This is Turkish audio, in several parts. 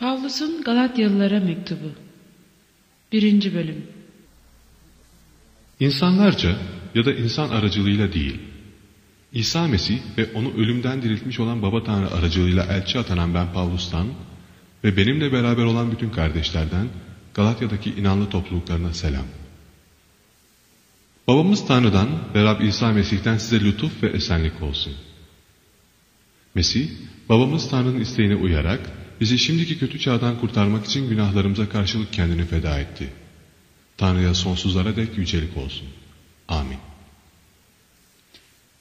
Pavlus'un Galatyalılara mektubu 1. bölüm İnsanlarca ya da insan aracılığıyla değil, İsa Mesih ve onu ölümden diriltmiş olan Baba Tanrı aracılığıyla elçi atanan ben Pavlus'tan ve benimle beraber olan bütün kardeşlerden Galatya'daki inanlı topluluklarına selam. Babamız Tanrı'dan ve Rab İsa Mesih'ten size lütuf ve esenlik olsun. Mesih, babamız Tanrı'nın isteğine uyarak bizi şimdiki kötü çağdan kurtarmak için günahlarımıza karşılık kendini feda etti. Tanrı'ya sonsuzlara dek yücelik olsun. Amin.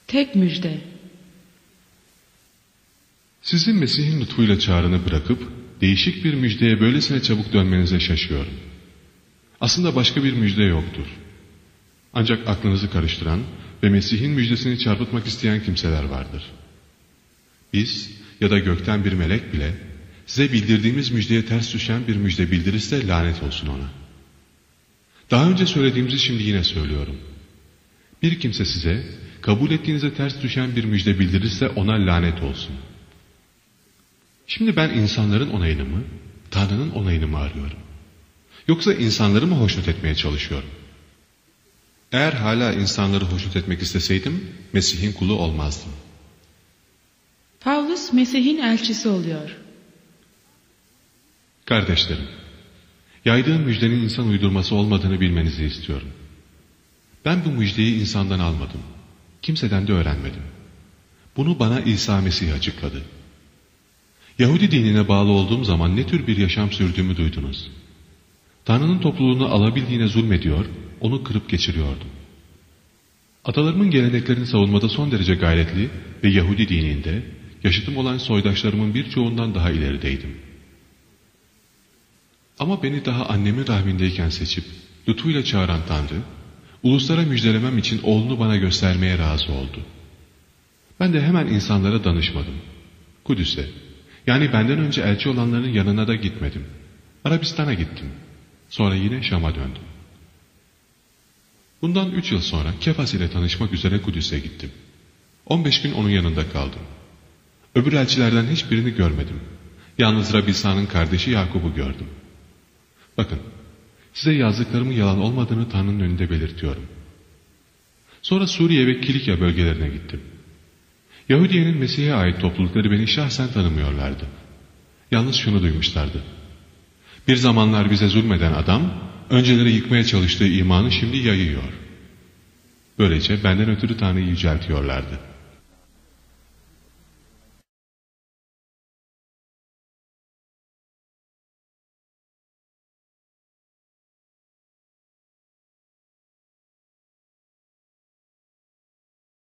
Tek müjde Sizin Mesih'in lütfuyla çağrını bırakıp değişik bir müjdeye böylesine çabuk dönmenize şaşıyorum. Aslında başka bir müjde yoktur. Ancak aklınızı karıştıran ve Mesih'in müjdesini çarpıtmak isteyen kimseler vardır. Biz ya da gökten bir melek bile size bildirdiğimiz müjdeye ters düşen bir müjde bildirirse lanet olsun ona. Daha önce söylediğimizi şimdi yine söylüyorum. Bir kimse size kabul ettiğinize ters düşen bir müjde bildirirse ona lanet olsun. Şimdi ben insanların onayını mı, Tanrı'nın onayını mı arıyorum? Yoksa insanları mı hoşnut etmeye çalışıyorum? Eğer hala insanları hoşnut etmek isteseydim, Mesih'in kulu olmazdım. Pavlus Mesih'in elçisi oluyor. Kardeşlerim, yaydığım müjdenin insan uydurması olmadığını bilmenizi istiyorum. Ben bu müjdeyi insandan almadım. Kimseden de öğrenmedim. Bunu bana İsa Mesih açıkladı. Yahudi dinine bağlı olduğum zaman ne tür bir yaşam sürdüğümü duydunuz. Tanrı'nın topluluğunu alabildiğine zulmediyor, onu kırıp geçiriyordum. Atalarımın geleneklerini savunmada son derece gayretli ve Yahudi dininde yaşıtım olan soydaşlarımın birçoğundan daha ilerideydim. Ama beni daha annemin rahmindeyken seçip lütfuyla çağıran Tanrı, uluslara müjdelemem için oğlunu bana göstermeye razı oldu. Ben de hemen insanlara danışmadım. Kudüs'e, yani benden önce elçi olanların yanına da gitmedim. Arabistan'a gittim. Sonra yine Şam'a döndüm. Bundan üç yıl sonra Kefas ile tanışmak üzere Kudüs'e gittim. 15 gün onun yanında kaldım. Öbür elçilerden hiçbirini görmedim. Yalnız Rabisa'nın kardeşi Yakup'u gördüm. Bakın, size yazdıklarımın yalan olmadığını Tanrı'nın önünde belirtiyorum. Sonra Suriye ve Kilikya bölgelerine gittim. Yahudiye'nin Mesih'e ait toplulukları beni şahsen tanımıyorlardı. Yalnız şunu duymuşlardı. Bir zamanlar bize zulmeden adam, önceleri yıkmaya çalıştığı imanı şimdi yayıyor. Böylece benden ötürü Tanrı'yı yüceltiyorlardı.''